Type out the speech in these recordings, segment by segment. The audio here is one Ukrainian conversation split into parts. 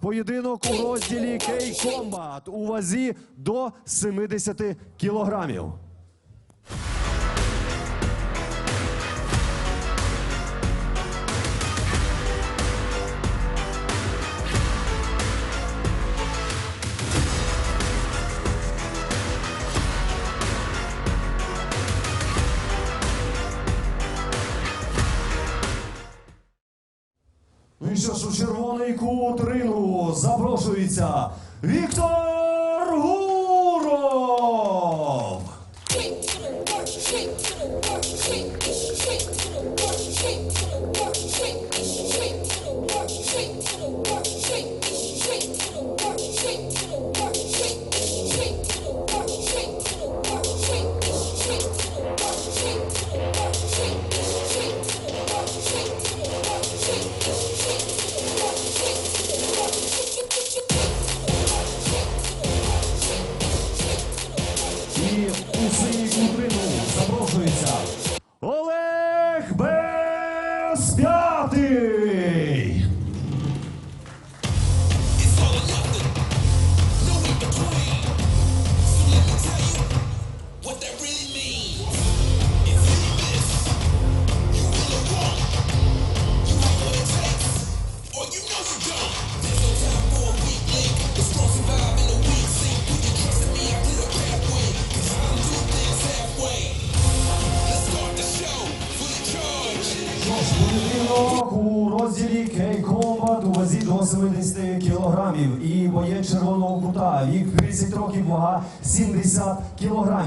Поєдинок у розділі Кей-Комбат у вазі до 70 кілограмів. Червоний кут рингу запрошується Віктор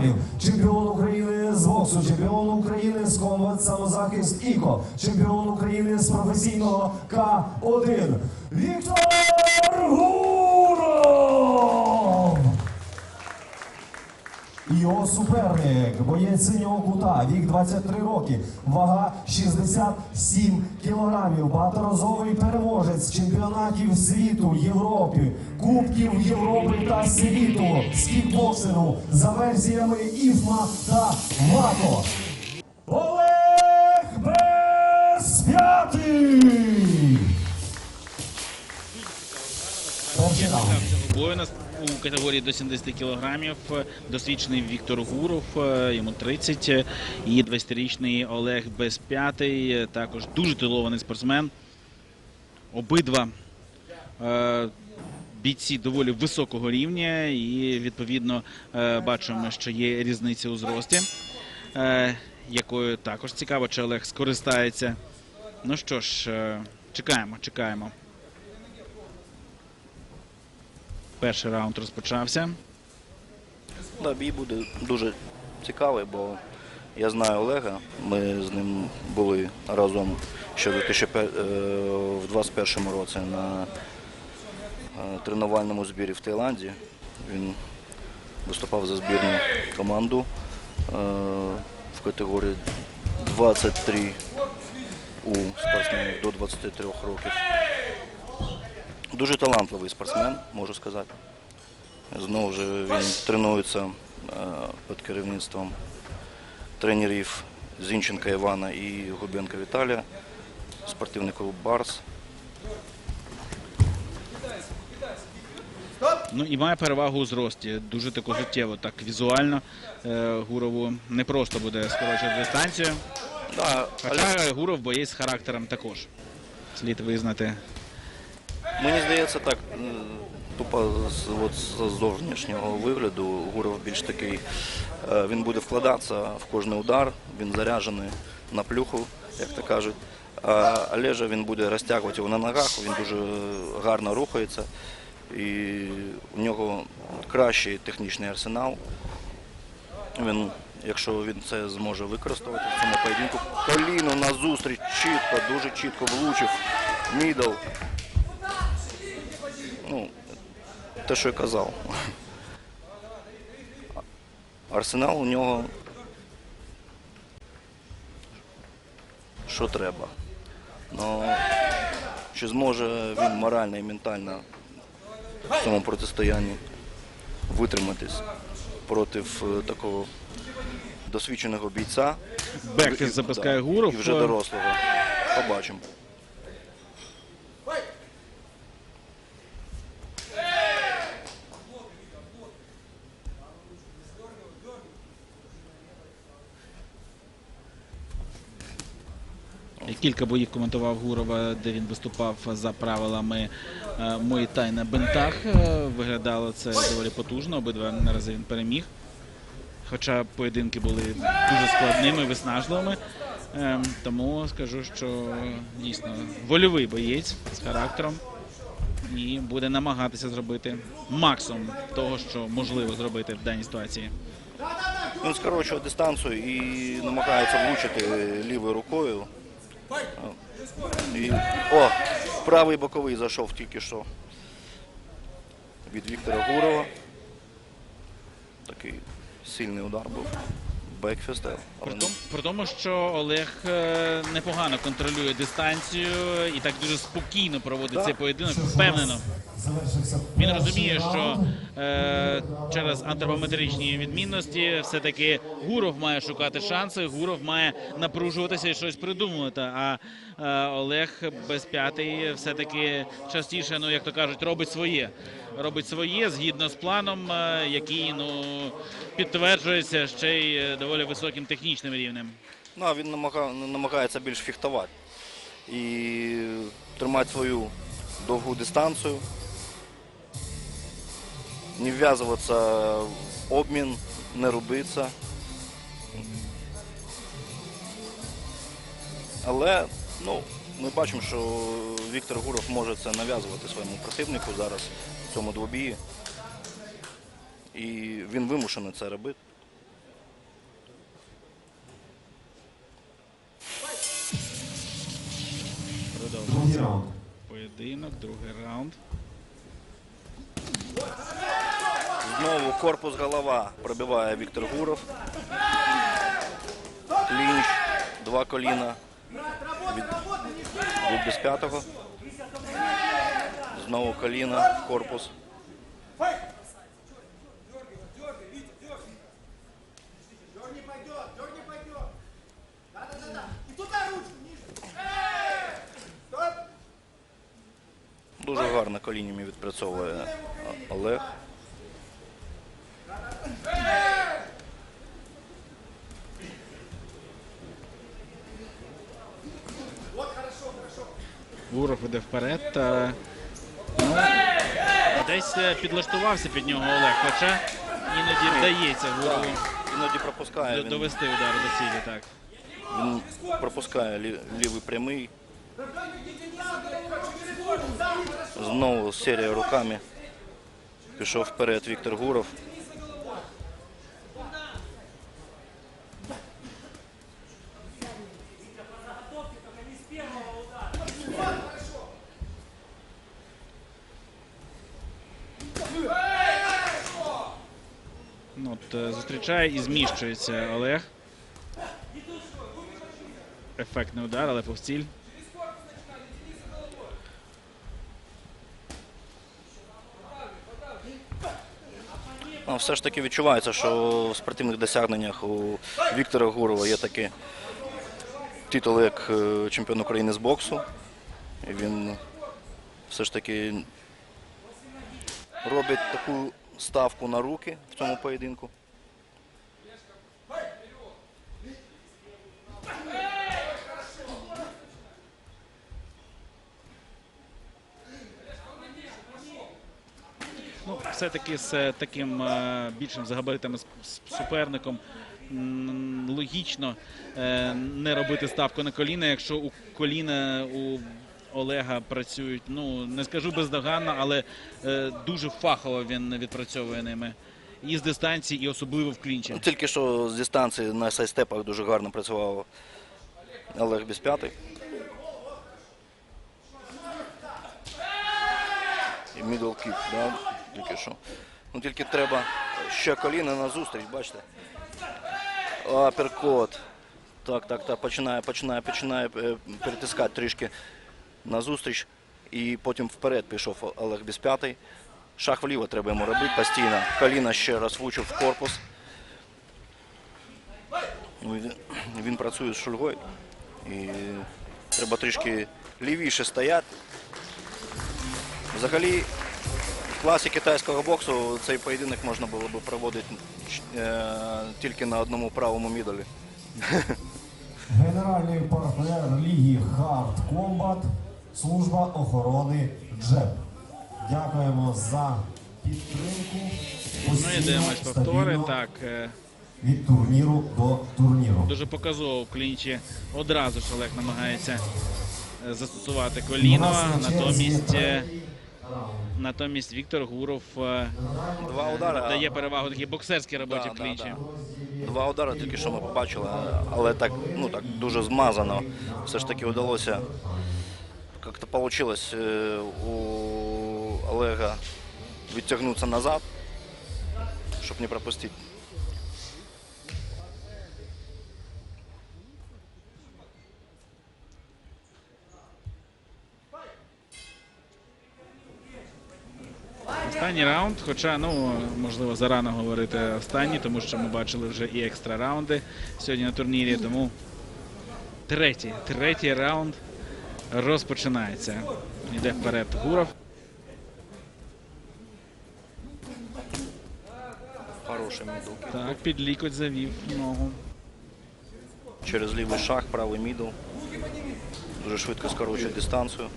кілограмів. Чемпіон України з боксу, чемпіон України з комбат самозахист ІКО, чемпіон України з професійного К1. Віктор Гуров! Його суперник, боєць синього кута, вік 23 роки, вага 67 кілограмів, багаторазовий переможець чемпіонатів світу, Європи, Кубків Європи та світу з кікбоксингу за версіями ІФМА та МАКО. У категорії до 70 кілограмів досвідчений Віктор Гуров, е, йому 30, е, і 20-річний Олег Безп'ятий, е, також дуже титулований спортсмен. Обидва е, бійці доволі високого рівня, і відповідно бачимо, що є різниця у зрості, якою також цікаво, чи Олег скористається. Ну що ж, чекаємо, чекаємо. Перший раунд розпочався. Да, бій буде дуже цікавий, бо я знаю Олега. Ми з ним були разом ще в 2021 році на е, тренувальному збірі в Таїланді. Він виступав за збірну команду е, в категорії 23 у спортсменів до 23 років. Дуже талантливий спортсмен, можу сказати. Знову ж він тренується е, під керівництвом тренерів Зінченка Івана і Губенка Віталія, спортивний клуб Барс. Ну і має перевагу у зрості. Дуже таку життєво, так візуально е, Гурову не просто буде скорочувати дистанцію. Да, Хоча Гуров боєць з характером також. Слід визнати. Мені здається, так, тупо з, от, з зовнішнього вигляду Гуров більш такий, е, він буде вкладатися в кожний удар, він заряджений на плюху, як то кажуть. А Олежа він буде розтягувати його на ногах, він дуже гарно рухається. І у нього кращий технічний арсенал. Він, якщо він це зможе використовувати в цьому поєдинку, коліно на зустріч чітко, дуже чітко влучив. Мідл. Те, що я казав. Арсенал у нього що треба. Ну, чи зможе він морально і ментально в цьому протистоянні витриматись проти е, такого досвідченого бійця. Бекфіст І- запускає да, Гуров. І вже дорослого. Побачимо. Кілька боїв коментував Гурова, де він виступав за правилами е, Муay-Thai на бинтах. Е, Виглядало це доволі потужно. Обидва рази він переміг. Хоча поєдинки були дуже складними, виснажливими. Ем, Тому скажу, що дійсно вольовий боєць з характером і буде намагатися зробити максимум того, що можливо зробити в даній ситуації. Він скорочує дистанцію і намагається влучити лівою рукою. І, о, правий боковий зайшов тільки що від Віктора Гурова. Такий сильний удар був. Бекфест. але При при тому, що Олег е, непогано контролює дистанцію і так дуже спокійно проводить цей поєдинок, впевнено. Він розуміє, що е, через антропометричні відмінності все-таки Гуров має шукати шанси, Гуров має напружуватися і щось придумувати. А Олег без п'ятий все-таки частіше, ну як то кажуть, робить своє. Робить своє згідно з планом, е, який ну підтверджується ще й е, доволі високим технічним рівнем. Ну, він намагається більш фіхтувати і тримати свою довгу дистанцію, не вв'язуватися в обмін, не робитися. Але ну, ми бачимо, що Віктор Гуров може це нав'язувати своєму противнику зараз в цьому двобії. І він вимушений це робити. Другий раунд. поєдинок, другий раунд. Знову корпус голова пробиває Віктор Гуров. Клінч, два коліна від, від безп'ятого. Знову коліна, корпус. Дерни пойдет, дерни пойдет. Да-да-да-да. И туда ручку ниже. Стоп. Дуже гарно колінями відпрацьовує Олег. Гуров іде вперед. Та, ну, десь е, підлаштувався під нього Олег, хоча іноді вдається Гурову Іноді пропускає д- він, довести удар до цілі. Так. він пропускає лі- лівий прямий. Знову серія руками. Пішов вперед Віктор Гуров. Е, зустрічає і зміщується Олег. Ефектний удар, але повстіль. Ну, все ж таки відчувається, що в спортивних досягненнях у Віктора Гурова є такі титули, як е, чемпіон України з боксу. І він все ж таки робить таку ставку на руки в цьому поєдинку. Все-таки з е, таким е, більшим за габаритами с- с- суперником логічно е, не робити ставку на коліна, якщо у коліна у Олега працюють, ну не скажу бездоганно, але дуже фахово він відпрацьовує ними. І з дистанції, і особливо в клінчі. Тільки що з дистанції на сайстепах дуже гарно працював Олег Безп'ятий. Мідл кік, да? Тільки що. Ну тільки треба ще коліна на зустріч, бачите? Аперкот. Так, так, так, починає, починає, починає е, перетискати трішки на зустріч. І потім вперед пішов Олег Безп'ятий. Шаг вліво треба йому робити постійно. Коліна ще раз влучив в корпус. Ну, він- працює з шульгою. І треба трішки лівіше стояти. Взагалі, класі китайського боксу цей поєдинок можна було б проводити е, тільки на одному правому мідолі. Генеральний партнер Ліги Hard Combat, служба охорони Джеб. Дякуємо за підтримку. Ну і повтори. Так, е, Від турніру до турніру. дуже показово в клінчі. Одразу ж Олег намагається е, застосувати коліно. Натомість. Натомість Віктор Гуров е, Два удари. дає перевагу такій боксерській роботі Да, в да, да. Два удари тільки що ми побачили, але так, ну так дуже змазано. Все ж таки вдалося. Як-то вийшло у Олега відтягнутися назад, щоб не пропустити. Останній раунд, хоча ну можливо зарано говорити останній, тому що ми бачили вже і екстра раунди сьогодні на турнірі. Тому третій, третій раунд розпочинається. Йде вперед Гуров. Хороший мідл. Так, під лікоть завів ногу. Через лівий шаг, правий мідл. Дуже швидко скорочує дистанцію.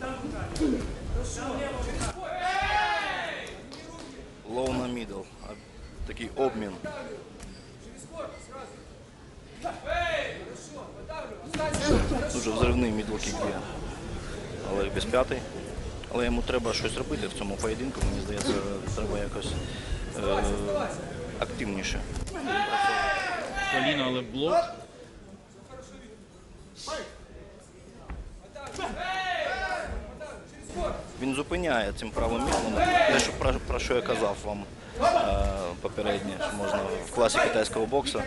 Лоу на мідл. А Такий обмін. Дуже взривний мідлкік є. Але без п'ятий. Але йому треба щось робити в цьому поєдинку. Мені здається, треба якось е, активніше. Коліно, але блок. Він зупиняє цим правим мілом. Те, що про, про що я казав вам е, попередньо, що можна в класі китайського боксу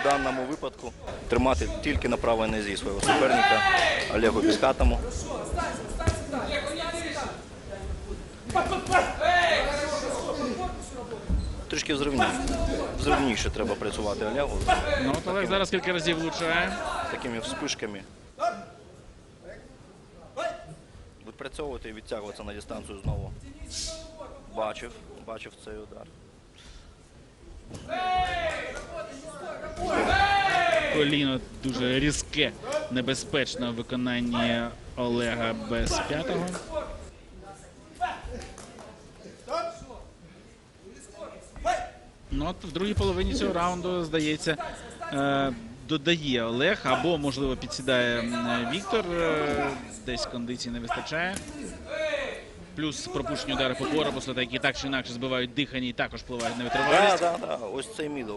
в даному випадку тримати тільки на правій нозі свого суперника Олегу Біскатому. Трішки взривніше. Взривніше треба працювати Олегу Ну от Олег зараз кілька разів влучає. такими вспишками. Відпрацьовувати і відтягуватися на дистанцію знову. Бачив, бачив цей удар. Коліно дуже різке, небезпечне в виконанні Олега без п'ятого. Ну от в другій половині цього раунду, здається, е, додає Олег або, можливо, підсідає Віктор. е, Десь кондиції не вистачає. Плюс пропущені удари по корпусу, які так чи інакше збивають дихання і також впливають на Так, витривалість. так, так. Ось цей мідл.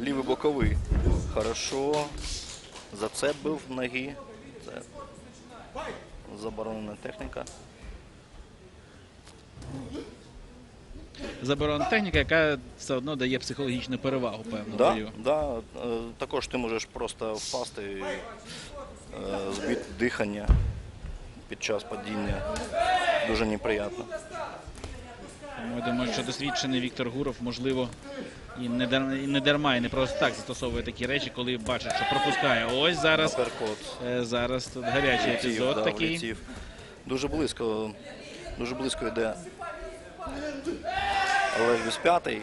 Лівий боковий. Хорошо. Зацепив ноги. Це заборонена техніка. Заборонена техніка, яка все одно дає психологічну перевагу певну Да, бою. да. е, Також ти можеш просто впасти, е, збити дихання під час падіння. Дуже неприємно. Тому Я думаю, що досвідчений Віктор Гуров, можливо, і не дарма, і не дарма, і не просто так застосовує такі речі, коли бачить, що пропускає. Ось зараз, Аперкот. е, зараз тут гарячий Влетів, епізод да, такий. влетів. Дуже близько, дуже близько йде. Без п'ятий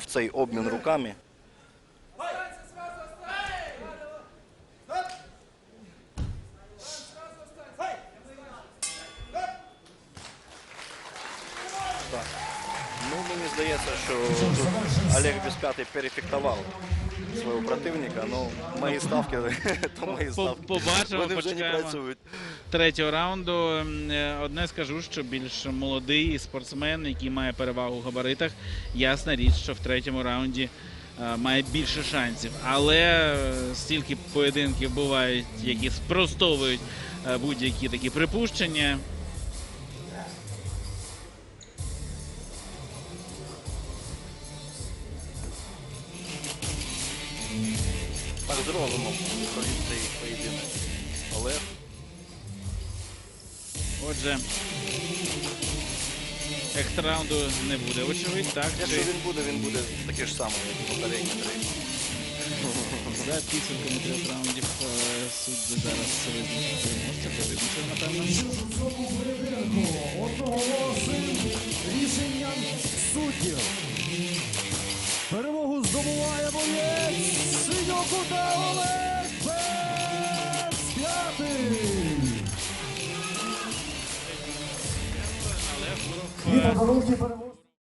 в цей обмін руками. Так. Ну, мені здається, що тут Олег без п'ятий перефектував свого противника. Ну, мої ставки, то мої ставки. побачимо, Вони вже не почекаємо. працюють. Третього раунду е, одне скажу, що більш молодий спортсмен, який має перевагу в габаритах, ясна річ, що в третьому раунді е, має більше шансів. Але е, стільки поєдинків бувають, які спростовують е, будь-які такі припущення. Так зробимо коли цей поєдинок. Олег. Отже, екстраунду не буде, очевидь, так? Якщо Чи він буде, він буде такий ж самий, як і попередні три. за підсумками трьох раундів е, судді зараз визначить переможця, то визначив, напевно. Одноголосним рішенням суддів. Перемогу здобуває боєць синього кута Олег Безп'ятий. І подарунки.